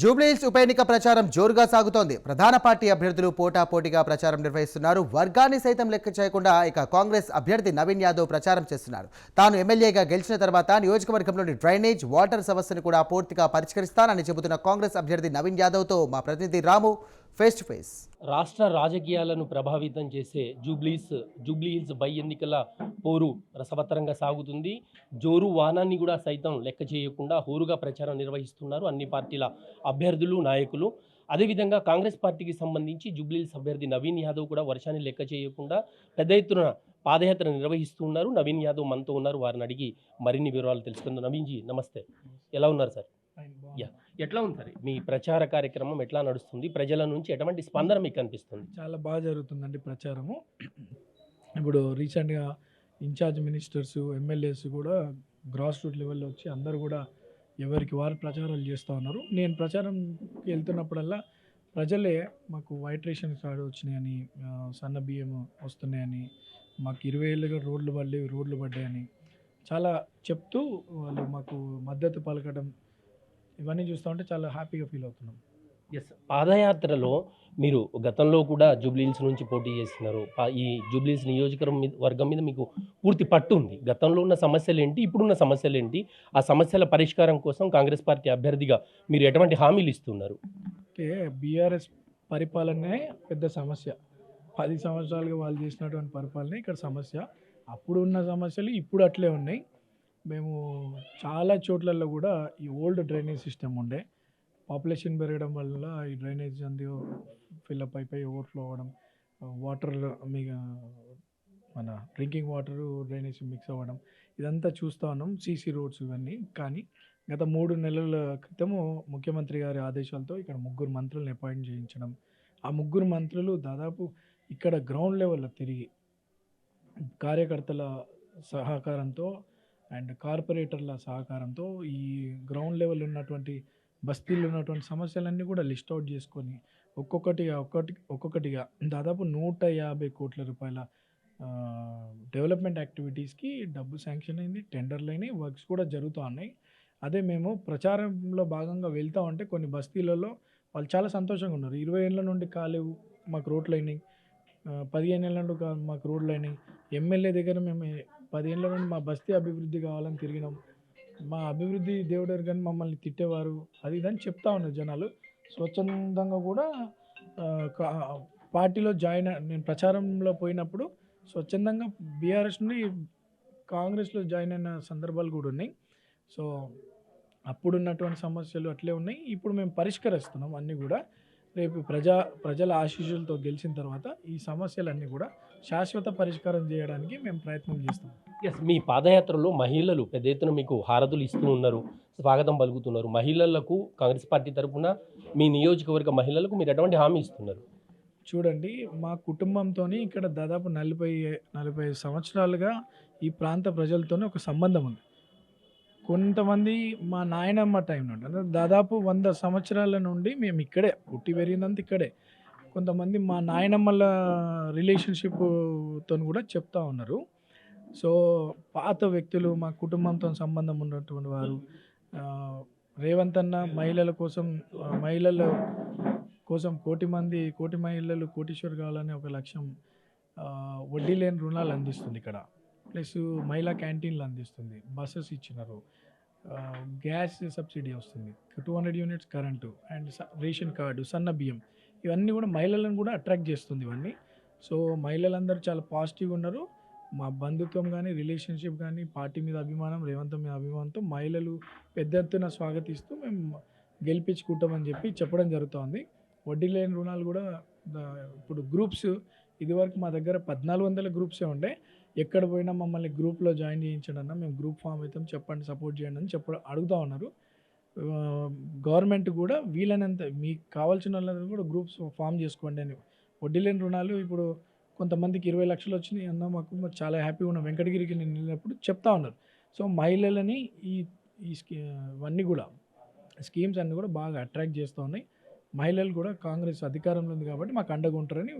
జూబ్లీహిల్స్ ఉప ఎన్నిక ప్రచారం జోరుగా సాగుతోంది. ప్రధాన పార్టీ అభ్యర్థులు పోటాపోటీగా ప్రచారం నిర్వహిస్తున్నారు. వర్గాన్ని సైతం లెక్క చేయకుండా ఇక కాంగ్రెస్ అభ్యర్థి నవీన్ యాదవ్ ప్రచారం చేస్తున్నారు. తాను ఎమ్మెల్యేగా గెలిచిన తర్వాత నియోజకవర్గంలోని డ్రైనేజ్ వాటర్ సమస్యను కూడా పూర్తిగా పరిష్కరిస్తానని చెబుతున్న కాంగ్రెస్ అభ్యర్థి నవీన్ యాదవ్తో మా ప్రతినిధి రాము ఫేస్ టు ఫేస్ రాష్ట్ర రాజకీయాలను ప్రభావితం చేసే జూబ్లీస్ జూబ్లీహిల్స్ బై ఎన్నికల పోరు రసవత్తరంగా సాగుతుంది. జోరు వాహనాన్ని కూడా సైతం లెక్క చేయకుండా హోరుగా ప్రచారం నిర్వహిస్తున్నారు అన్ని పార్టీల అభ్యర్థులు నాయకులు. అదేవిధంగా కాంగ్రెస్ పార్టీకి సంబంధించి జూబ్లీహిల్స్ అభ్యర్థి నవీన్ యాదవ్ కూడా వర్షాన్ని లెక్క చేయకుండా పెద్ద ఎత్తున పాదయాత్ర నిర్వహిస్తున్నారు. నవీన్ యాదవ్ మనతో ఉన్నారు. వారిని అడిగి మరిన్ని వివరాలు తెలుసుకుందాం. నవీన్జీ నమస్తే. ఎలా ఉన్నారు సార్? యా ఎట్లా ఉంది సార్ మీ ప్రచార కార్యక్రమం ఎట్లా నడుస్తుంది? ప్రజల నుంచి ఎటువంటి స్పందన మీకు కనిపిస్తుంది చాలా బాగా జరుగుతుందండి ప్రచారము. ఇప్పుడు రీసెంట్గా ఇన్ఛార్జ్ మినిస్టర్స్ ఎమ్మెల్యేస్ కూడా గ్రాస్ రూట్ లెవెల్లో వచ్చి అందరూ కూడా ఎవరికి వారు ప్రచారాలు చేస్తూ ఉన్నారు. నేను ప్రచారంకి వెళ్తున్నప్పుడల్లా ప్రజలే మాకు వైట్ రేషన్ కార్డు వచ్చినాయని సన్న బియ్యం వస్తున్నాయని మాకు ఇరవై ఏళ్ళుగా రోడ్లు పడలేవు రోడ్లు పడ్డాయని చాలా చెప్తూ వాళ్ళు మాకు మద్దతు పలకడం ఇవన్నీ చూస్తూ ఉంటే చాలా హ్యాపీగా ఫీల్ అవుతున్నాం. ఎస్ పాదయాత్రలో మీరు గతంలో కూడా జూబ్లీహిల్స్ నుంచి పోటీ చేస్తున్నారు. ఈ జూబ్లీహిల్స్ నియోజకవర్గం మీద వర్గం మీద మీకు పూర్తి పట్టు ఉంది. గతంలో ఉన్న సమస్యలు ఏంటి ఇప్పుడున్న సమస్యలు ఏంటి? ఆ సమస్యల పరిష్కారం కోసం కాంగ్రెస్ పార్టీ అభ్యర్థిగా మీరు ఎటువంటి హామీలు ఇస్తున్నారు? అంటే బీఆర్ఎస్ పరిపాలనే పెద్ద సమస్య. పది సంవత్సరాలుగా వాళ్ళు చేసినటువంటి పరిపాలన ఇక్కడ సమస్య. అప్పుడు ఉన్న సమస్యలు ఇప్పుడు అట్లే ఉన్నాయి. మేము చాలా చోట్లలో కూడా ఈ ఓల్డ్ డ్రైనేజ్ సిస్టమ్ ఉండే. పాపులేషన్ పెరగడం వల్ల ఈ డ్రైనేజ్ అంది ఫిల్అప్ అయిపోయి ఓవర్ఫ్లో అవ్వడం వాటర్ మీ మన డ్రింకింగ్ వాటర్ డ్రైనేజ్ మిక్స్ అవ్వడం ఇదంతా చూస్తూ ఉన్నాం సీసీ రోడ్స్ ఇవన్నీ. కానీ గత మూడు నెలల క్రితము ముఖ్యమంత్రి గారి ఆదేశాలతో ఇక్కడ ముగ్గురు మంత్రులను అపాయింట్ చేయించడం. ఆ ముగ్గురు మంత్రులు దాదాపు ఇక్కడ గ్రౌండ్ లెవెల్లో తిరిగి కార్యకర్తల సహకారంతో అండ్ కార్పొరేటర్ల సహకారంతో ఈ గ్రౌండ్ లెవెల్ ఉన్నటువంటి బస్తీల్లో ఉన్నటువంటి సమస్యలన్నీ కూడా లిస్ట్ అవుట్ చేసుకొని ఒక్కొక్కటిగా ఒక్కటి ఒక్కొక్కటిగా దాదాపు నూట యాభై కోట్ల రూపాయల డెవలప్మెంట్ యాక్టివిటీస్కి డబ్బు శాంక్షన్ అయింది టెండర్లు అయినాయి వర్క్స్ కూడా జరుగుతూ ఉన్నాయి. అదే మేము ప్రచారంలో భాగంగా వెళ్తా ఉంటే కొన్ని బస్తీలలో వాళ్ళు చాలా సంతోషంగా ఉన్నారు. ఇరవై ఏళ్ళ నుండి కాలేవు మాకు రోడ్లు అయినాయి. పదిహేను ఏళ్ళ నుండి మాకు రోడ్లు అయినాయి. ఎమ్మెల్యే దగ్గర మేము పదిహేళ్ళ నుండి మా బస్తీ అభివృద్ధి కావాలని తిరిగినాం. మా అభివృద్ధి దేవుడారు కానీ మమ్మల్ని తిట్టేవారు అది ఇదని చెప్తా ఉన్నారు జనాలు. స్వచ్ఛందంగా కూడా పార్టీలో జాయిన్ నేను ప్రచారంలో పోయినప్పుడు స్వచ్ఛందంగా బీఆర్ఎస్ నుండి కాంగ్రెస్లో జాయిన్ అయిన సందర్భాలు కూడా ఉన్నాయి. సో అప్పుడున్నటువంటి సమస్యలు అట్లే ఉన్నాయి. ఇప్పుడు మేము పరిష్కరిస్తున్నాం అన్నీ కూడా. రేపు ప్రజా ప్రజల ఆశీస్సులతో గెలిచిన తర్వాత ఈ సమస్యలన్నీ కూడా శాశ్వత పరిష్కారం చేయడానికి మేము ప్రయత్నం చేస్తాం. ఎస్ మీ పాదయాత్రలో మహిళలు పెద్ద ఎత్తున మీకు హారతులు ఇస్తూ ఉన్నారు స్వాగతం పలుకుతున్నారు. మహిళలకు కాంగ్రెస్ పార్టీ తరఫున మీ నియోజకవర్గ మహిళలకు మీరు ఎటువంటి హామీ ఇస్తున్నారు? చూడండి మా కుటుంబంతో ఇక్కడ దాదాపు నలభై నలభై సంవత్సరాలుగా ఈ ప్రాంత ప్రజలతోనే ఒక సంబంధం ఉంది. కొంతమంది మా నాయనమ్మ టైం నుండి అంటే దాదాపు వంద సంవత్సరాల నుండి మేము ఇక్కడే పుట్టి పెరిగినంత ఇక్కడే. కొంతమంది మా నాయనమ్మల రిలేషన్షిప్తో కూడా చెప్తా ఉన్నారు. సో పాత వ్యక్తులు మా కుటుంబంతో సంబంధం ఉన్నటువంటి వారు రేవంత్ అన్న మహిళల కోసం మహిళల కోసం కోటి మంది కోటి మహిళలు కోటీశ్వర్ కావాలనే ఒక లక్ష్యం వడ్డీ లేని రుణాలు అందిస్తుంది ఇక్కడ. ప్లస్ మహిళా క్యాంటీన్లు అందిస్తుంది. బస్సెస్ ఇచ్చినారు. గ్యాస్ సబ్సిడీ వస్తుంది. Two hundred units current and ration card సన్న బియ్యం ఇవన్నీ కూడా మహిళలను కూడా అట్రాక్ట్ చేస్తుంది ఇవన్నీ. సో మహిళలందరూ చాలా పాజిటివ్గా ఉన్నారు. మా బంధుత్వం కానీ రిలేషన్షిప్ కానీ పార్టీ మీద అభిమానం రేవంత్ మీద అభిమానంతో మహిళలు పెద్ద ఎత్తున స్వాగతిస్తూ మేము గెలిపించుకుంటామని చెప్పి చెప్పడం జరుగుతోంది. వడ్డీ లేని రుణాలు కూడా ఇప్పుడు గ్రూప్స్ ఇదివరకు మా దగ్గర పద్నాలుగు వందల గ్రూప్సే ఉండే. ఎక్కడ పోయినా మమ్మల్ని గ్రూప్లో జాయిన్ చేయించండి అన్న మేము గ్రూప్ ఫామ్ అవుతాం చెప్పండి సపోర్ట్ చేయండి అని చెప్ప అడుగుతూ ఉన్నారు. గవర్నమెంట్ కూడా వీలైనంత మీకు కావాల్సిన వాళ్ళందరూ కూడా గ్రూప్స్ ఫామ్ చేసుకోండి అని. వడ్డీ లేని రుణాలు ఇప్పుడు కొంతమందికి ఇరవై లక్షలు వచ్చినాయి అన్న మాకు చాలా హ్యాపీగా ఉన్నాం. వెంకటగిరికి నేను వెళ్ళినప్పుడు చెప్తా ఉన్నారు. సో మహిళలని ఈ ఈ స్కీ ఇవన్నీ కూడా స్కీమ్స్ అన్నీ కూడా బాగా అట్రాక్ట్ చేస్తూ ఉన్నాయి. మహిళలు కూడా కాంగ్రెస్ అధికారంలో ఉంది కాబట్టి మాకు అండగా ఉంటారని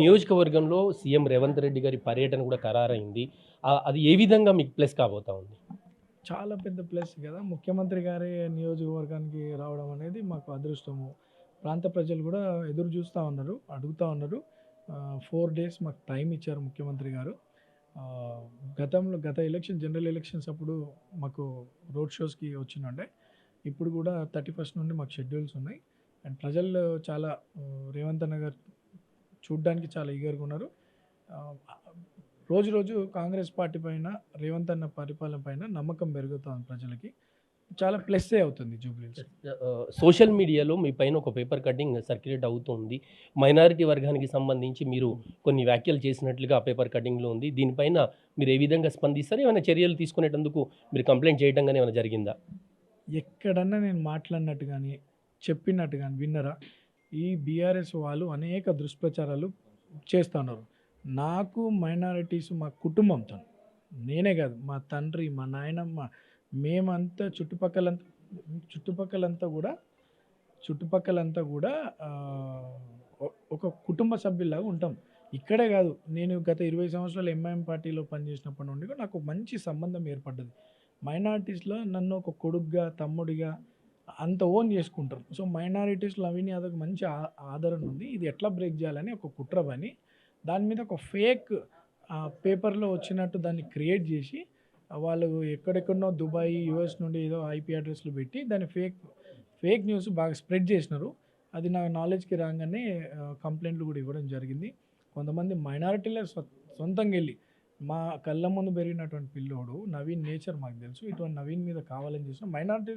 నియోజకవర్గంలో సీఎం రేవంత్ రెడ్డి గారి పర్యటన కూడా ఖరారైంది. అది ఏ విధంగా మీకు ప్లస్ కాబోతా ఉంది? చాలా పెద్ద ప్లస్ కదా. ముఖ్యమంత్రి గారి నియోజకవర్గానికి రావడం అనేది మాకు అదృష్టము. ప్రాంత ప్రజలు కూడా ఎదురు చూస్తూ ఉన్నారు అడుగుతూ ఉన్నారు. ఫోర్ డేస్ మాకు టైం ఇచ్చారు ముఖ్యమంత్రి గారు. గతంలో గత ఎలక్షన్ జనరల్ ఎలక్షన్స్ అప్పుడు మాకు రోడ్ షోస్కి వచ్చిండే ఇప్పుడు కూడా థర్టీ ఫస్ట్ నుండి మాకు షెడ్యూల్స్ ఉన్నాయి. అండ్ ప్రజలు చాలా రేవంత్ అన్న గారు చూడ్డానికి చాలా ఈగర్గా ఉన్నారు. రోజు రోజు కాంగ్రెస్ పార్టీ పైన రేవంత్ అన్న పరిపాలన పైన నమ్మకం పెరుగుతుంది ప్రజలకి. చాలా ప్లస్సే అవుతుంది జూబ్లీస్ సోషల్ మీడియాలో మీ పైన ఒక పేపర్ కటింగ్ సర్క్యులేట్ అవుతుంది. మైనారిటీ వర్గానికి సంబంధించి మీరు కొన్ని వ్యాఖ్యలు చేసినట్లుగా ఆ పేపర్ కటింగ్లో ఉంది. దీనిపైన మీరు ఏ విధంగా స్పందిస్తారు? ఏమైనా చర్యలు తీసుకునేటందుకు మీరు కంప్లైంట్ చేయడం కానీ ఏమైనా జరిగిందా? ఎక్కడన్నా నేను మాట్లాడినట్టు కానీ చెప్పినట్టు కానీ విన్నరా? ఈ బీఆర్ఎస్ వాళ్ళు అనేక దుష్ప్రచారాలు చేస్తున్నారు. నాకు మైనారిటీస్ మా కుటుంబంతో నేనే కాదు మా తండ్రి మా నాయనమ్మ మేమంతా చుట్టుపక్కలంతా చుట్టుపక్కలంతా కూడా చుట్టుపక్కలంతా కూడా ఒక కుటుంబ సభ్యులాగా ఉంటాం. ఇక్కడే కాదు నేను గత ఇరవై సంవత్సరాలు ఎంఐఎం పార్టీలో పనిచేసినప్పటి నుండి కూడా నాకు మంచి సంబంధం ఏర్పడ్డది. మైనారిటీస్లో నన్ను ఒక కొడుగ్గా తమ్ముడిగా అంత ఓన్ చేసుకుంటారు. సో మైనారిటీస్ నవీన్ యాదవ్కి మంచి ఆదరణ ఉంది. ఇది ఎట్లా బ్రేక్ చేయాలని ఒక కుట్ర పని. దాని మీద ఒక ఫేక్ పేపర్లో వచ్చినట్టు దాన్ని క్రియేట్ చేసి వాళ్ళు ఎక్కడెక్కడనో దుబాయ్ యుఎస్ నుండి ఏదో ఐపీ అడ్రస్లు పెట్టి దాన్ని ఫేక్ ఫేక్ న్యూస్ బాగా స్ప్రెడ్ చేసినారు. అది నా నాలెడ్జ్కి రాగానే కంప్లైంట్లు కూడా ఇవ్వడం జరిగింది. కొంతమంది మైనారిటీలే సొంతంగా వెళ్ళి మా కళ్ళ ముందు పెరిగినటువంటి పిల్లోడు నవీన్ నేచర్ మాకు తెలుసు. ఇటువంటి నవీన్ మీద కావాలని చేసిన మైనారిటీ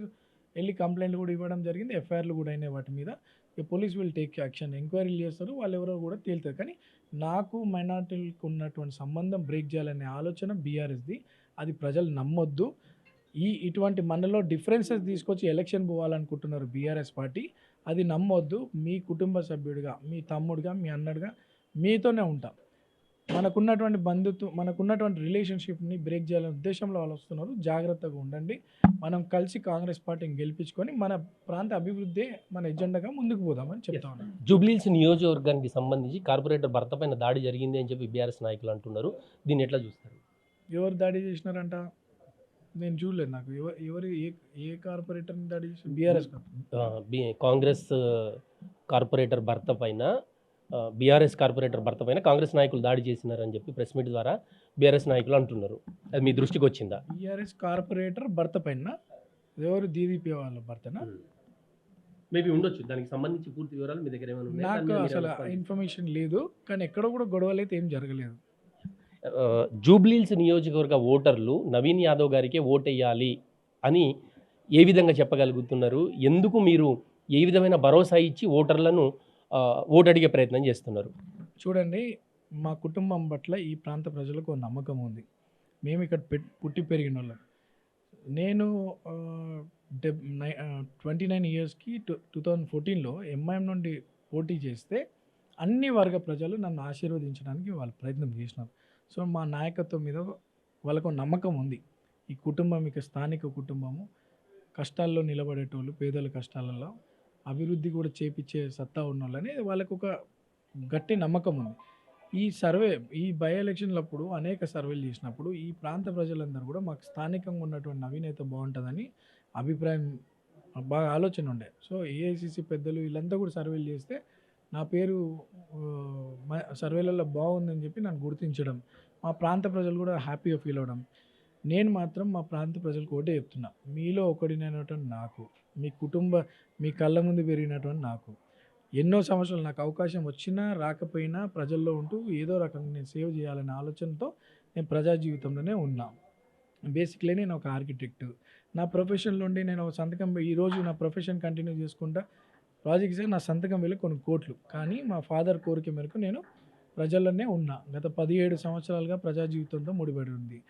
వెళ్ళి కంప్లైంట్లు కూడా ఇవ్వడం జరిగింది. ఎఫ్ఐఆర్లు కూడా అయినాయి వాటి మీద. ఇక పోలీస్ విల్ టేక్ యాక్షన్ ఎంక్వైరీలు చేస్తారు. వాళ్ళు ఎవరో కూడా తేలుతారు కానీ నాకు మైనార్టీలకు ఉన్నటువంటి సంబంధం బ్రేక్ చేయాలనే ఆలోచన బీఆర్ఎస్ది. అది ప్రజలు నమ్మొద్దు. ఈ ఇటువంటి మనలో డిఫరెన్సెస్ తీసుకొచ్చి ఎలక్షన్ పోవాలనుకుంటున్నారు బీఆర్ఎస్ పార్టీ. అది నమ్మొద్దు. మీ కుటుంబ సభ్యుడిగా మీ తమ్ముడిగా మీ అన్నడుగా మీతోనే ఉంటాం. మనకున్నటువంటి బంధుత్వం మనకున్నటువంటి రిలేషన్షిప్ని బ్రేక్ చేయాలనే ఉద్దేశంలో వాళ్ళు వస్తున్నారు. జాగ్రత్తగా ఉండండి. మనం కలిసి కాంగ్రెస్ పార్టీని గెలిపించుకొని మన ప్రాంత అభివృద్ధి మన ఎజెండాగా ముందుకు పోదామని చెప్తా ఉన్నాను. జూబ్లీల్స్ నియోజకవర్గానికి సంబంధించి కార్పొరేటర్ భర్త పైన దాడి జరిగింది అని చెప్పి బీఆర్ఎస్ నాయకులు అంటున్నారు. దీన్ని ఎట్లా చూస్తారు? ఎవరు దాడి చేసినారంట? నేను చూడలేదు నాకు. ఎవరు ఎవరు ఏ ఏ కార్పొరేటర్ని దాడి చేసిన బీఆర్ఎస్ కాంగ్రెస్ కార్పొరేటర్ భర్త పైన బీఆర్ఎస్ కార్పొరేటర్ భర్త పైన కాంగ్రెస్ నాయకులు దాడి చేసినారని చెప్పి ప్రెస్ మీట్ ద్వారా బీఆర్ఎస్ నాయకులు అంటున్నారు. అది మీ దృష్టికి వచ్చిందా? బీఆర్ఎస్ కార్పొరేటర్ భర్త పైన ఎవరు దీదీపీ వాళ్ళ భర్తనా? మేబీ ఉండొచ్చు. దానికి సంబంధించి పూర్తి వివరాలు మీ దగ్గర ఏమైనా? నాకు అసలు ఇన్ఫర్మేషన్ లేదు కానీ ఎక్కడ కూడా గొడవలు అయితే ఏం జరగలేదు. జూబ్లీల్స్ నియోజకవర్గ ఓటర్లు నవీన్ యాదవ్ గారికే ఓటేయాలి అని ఏ విధంగా చెప్పగలుగుతున్నారు? ఎందుకు మీరు ఏ విధమైన భరోసా ఇచ్చి ఓటర్లను ఓటడిగే ఓటు అడిగే ప్రయత్నం చేస్తున్నారు. చూడండి మా కుటుంబం పట్ల ఈ ప్రాంత ప్రజలకు ఒక నమ్మకం ఉంది. మేము ఇక్కడ పెట్ పుట్టి పెరిగిన వాళ్ళం నేను డెబ్ నై ట్వంటీ నైన్ ఇయర్స్కి టూ టూ థౌజండ్ ఫోర్టీన్లో ఎంఐఎం నుండి పోటీ చేస్తే అన్ని వర్గ ప్రజలు నన్ను ఆశీర్వదించడానికి వాళ్ళు ప్రయత్నం చేసినారు. సో మా నాయకత్వం మీద వాళ్ళకు ఒక నమ్మకం ఉంది. ఈ కుటుంబం ఇక స్థానిక కుటుంబము కష్టాల్లో నిలబడేటోళ్ళు పేదల కష్టాలలో అభివృద్ధి కూడా చేపించే సత్తా ఉన్న వాళ్ళని వాళ్ళకు ఒక గట్టి నమ్మకం ఉంది. ఈ సర్వే ఈ బై ఎలక్షన్లప్పుడు అనేక సర్వేలు చేసినప్పుడు ఈ ప్రాంత ప్రజలందరూ కూడా మాకు స్థానికంగా ఉన్నటువంటి నవీనత బాగుంటుందని అభిప్రాయం బాగా ఆలోచన ఉండే. సో ఏఐసిసి పెద్దలు వీళ్ళంతా కూడా సర్వేలు చేస్తే నా పేరు సర్వేలలో బాగుందని చెప్పి నన్ను గుర్తించడం మా ప్రాంత ప్రజలు కూడా హ్యాపీగా ఫీల్ అవడం నేను మాత్రం మా ప్రాంత ప్రజలకు ఒకటే చెప్తున్నా. మీలో ఒకటినైనటువంటి నాకు మీ కుటుంబ మీ కళ్ళ ముందు పెరిగినటువంటి నాకు ఎన్నో సంవత్సరాలు నాకు అవకాశం వచ్చినా రాకపోయినా ప్రజల్లో ఉంటూ ఏదో రకంగా నేను సేవ్ చేయాలనే ఆలోచనతో నేను ప్రజా జీవితంలోనే ఉన్నా. బేసిక్లీ నేను ఒక ఆర్కిటెక్ట్. నా ప్రొఫెషన్లో ఉండి నేను ఒక సంతకం ఈరోజు నా ప్రొఫెషన్ కంటిన్యూ చేసుకుంటా ప్రాజెక్ట్స్ నా సంతకం వెళ్ళి కొన్ని కోట్లు. కానీ మా ఫాదర్ కోరిక మేరకు నేను ప్రజల్లోనే ఉన్నా. గత పదిహేడు సంవత్సరాలుగా ప్రజా జీవితంతో ముడిపడి ఉంది.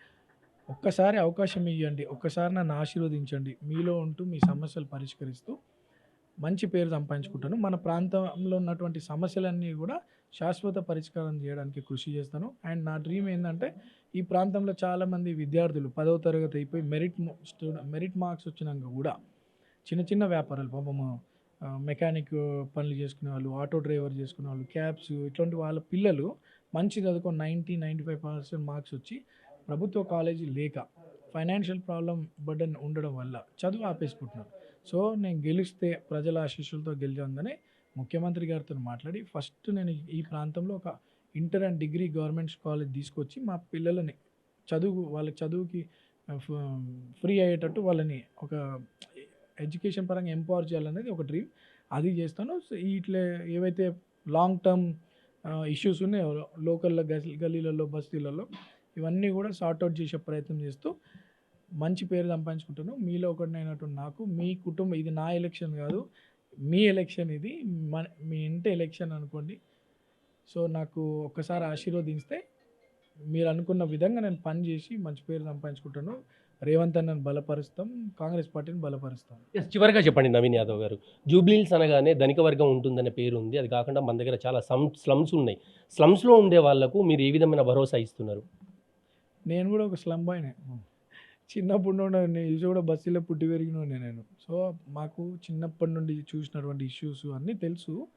ఒక్కసారి అవకాశం ఇవ్వండి ఒక్కసారి నన్ను ఆశీర్వదించండి. మీలో ఉంటూ మీ సమస్యలు పరిష్కరిస్తూ మంచి పేరు సంపాదించుకుంటాను. మన ప్రాంతంలో ఉన్నటువంటి సమస్యలన్నీ కూడా శాశ్వత పరిష్కారం చేయడానికి కృషి చేస్తాను. అండ్ నా డ్రీమ్ ఏంటంటే ఈ ప్రాంతంలో చాలామంది విద్యార్థులు పదవ తరగతి అయిపోయి మెరిట్ మెరిట్ మార్క్స్ వచ్చినాక కూడా చిన్న చిన్న వ్యాపారాలు పాపము మెకానిక్ పనులు చేసుకునే వాళ్ళు ఆటో డ్రైవర్ చేసుకునే వాళ్ళు క్యాబ్స్ ఇట్లాంటి వాళ్ళ పిల్లలు మంచి చదువుకొని ninety ninety five percent marks వచ్చి ప్రభుత్వ కాలేజీ లేక ఫైనాన్షియల్ ప్రాబ్లం బర్డన్ ఉండడం వల్ల చదువు ఆపేసుకుంటున్నారు. సో నేను గెలిస్తే ప్రజల ఆశీస్సులతో గెలిచాగానే ముఖ్యమంత్రి గారితో మాట్లాడి ఫస్ట్ నేను ఈ ప్రాంతంలో ఒక inter and degree government college తీసుకొచ్చి మా పిల్లలని చదువు వాళ్ళ చదువుకి ఫ్రీ అయ్యేటట్టు వాళ్ళని ఒక ఎడ్యుకేషన్ పరంగా ఎంపవర్ చేయాలనేది ఒక డ్రీమ్. అది చేస్తాను. సో ఏవైతే లాంగ్ టర్మ్ ఇష్యూస్ ఉన్నాయో లోకల్లో గలీలలో గల్లీలలో బస్తీలలో ఇవన్నీ కూడా సార్ట్అవుట్ చేసే ప్రయత్నం చేస్తూ మంచి పేరు సంపాదించుకుంటాను మీలో ఒకటినైనటువంటి నాకు మీ కుటుంబం ఇది నా ఎలక్షన్ కాదు మీ ఎలక్షన్ ఇది మన మీ ఇంటి ఎలక్షన్ అనుకోండి. సో నాకు ఒక్కసారి ఆశీర్వదిస్తే మీరు అనుకున్న విధంగా నేను పని చేసి మంచి పేరు సంపాదించుకుంటాను రేవంత్ అన్నను బలపరుస్తాం కాంగ్రెస్ పార్టీని బలపరుస్తాం. ఎస్ చివరిగా చెప్పండి నవీన్ యాదవ్ గారు. జూబ్లీల్స్ అనగానే ధనిక వర్గం ఉంటుందనే పేరు ఉంది. అది కాకుండా మన దగ్గర చాలా సమ్ స్లమ్స్ ఉన్నాయి. స్లమ్స్లో ఉండే వాళ్ళకు మీరు ఏ విధమైన భరోసా ఇస్తున్నారు? నేను కూడా ఒక స్లమ్ బాయ్నే చిన్నప్పుడు నుండి నేను ఇది కూడా బస్సులో పుట్టి పెరిగినోడే నేను. సో మాకు చిన్నప్పటి నుండి చూసినటువంటి ఇష్యూస్ అన్నీ తెలుసు.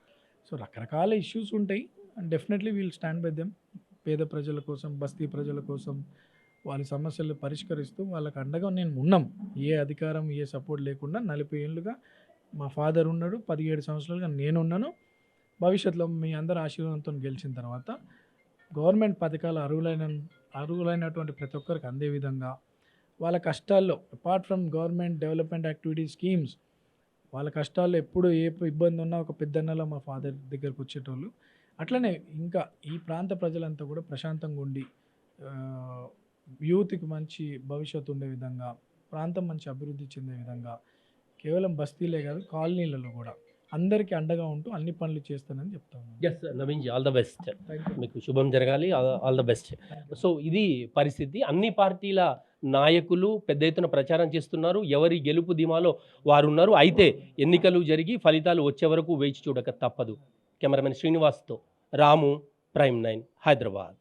సో రకరకాల ఇష్యూస్ ఉంటాయి. And definitely we'll stand by them పేద ప్రజల కోసం బస్తీ ప్రజల కోసం వాళ్ళ సమస్యలు పరిష్కరిస్తూ వాళ్ళకి అండగా నేను ఉన్నాం. ఏ అధికారం ఏ సపోర్ట్ లేకుండా నలభై ఏళ్ళుగా మా ఫాదర్ ఉన్నాడు. పదిహేడు సంవత్సరాలుగా నేను ఉన్నాను. భవిష్యత్తులో మీ అందరి ఆశీర్వాదంతో గెలిచిన తర్వాత గవర్నమెంట్ పథకాలు అర్హులైన అర్హులైనటువంటి ప్రతి ఒక్కరికి అందే విధంగా వాళ్ళ కష్టాల్లో apart from government development activity schemes వాళ్ళ కష్టాల్లో ఎప్పుడు ఏ ఇబ్బంది ఉన్నా ఒక పెద్దన్నలో మా ఫాదర్ దగ్గరకు వచ్చేటోళ్ళు. అట్లనే ఇంకా ఈ ప్రాంత ప్రజలంతా కూడా ప్రశాంతంగా ఉండి యూత్కి మంచి భవిష్యత్తు ఉండే విధంగా ప్రాంతం మంచి అభివృద్ధి చెందే విధంగా కేవలం బస్తీలే కాదు కాలనీలలో కూడా అందరికీ అండగా ఉంటూ అన్ని పనులు చేస్తానని చెప్తాను yes Naveen ji all the best మీకు శుభం జరగాలి. ఆల్ ద బెస్ట్ సో ఇది పరిస్థితి. అన్ని పార్టీల నాయకులు పెద్ద ఎత్తున ప్రచారం చేస్తున్నారు. ఎవరి గెలుపు ధీమాలో వారు ఉన్నారు అయితే ఎన్నికలు జరిగి ఫలితాలు వచ్చే వరకు వేచి చూడక తప్పదు. కెమెరామెన్ శ్రీనివాస్తో రాము ప్రైమ్ నైన్ హైదరాబాద్.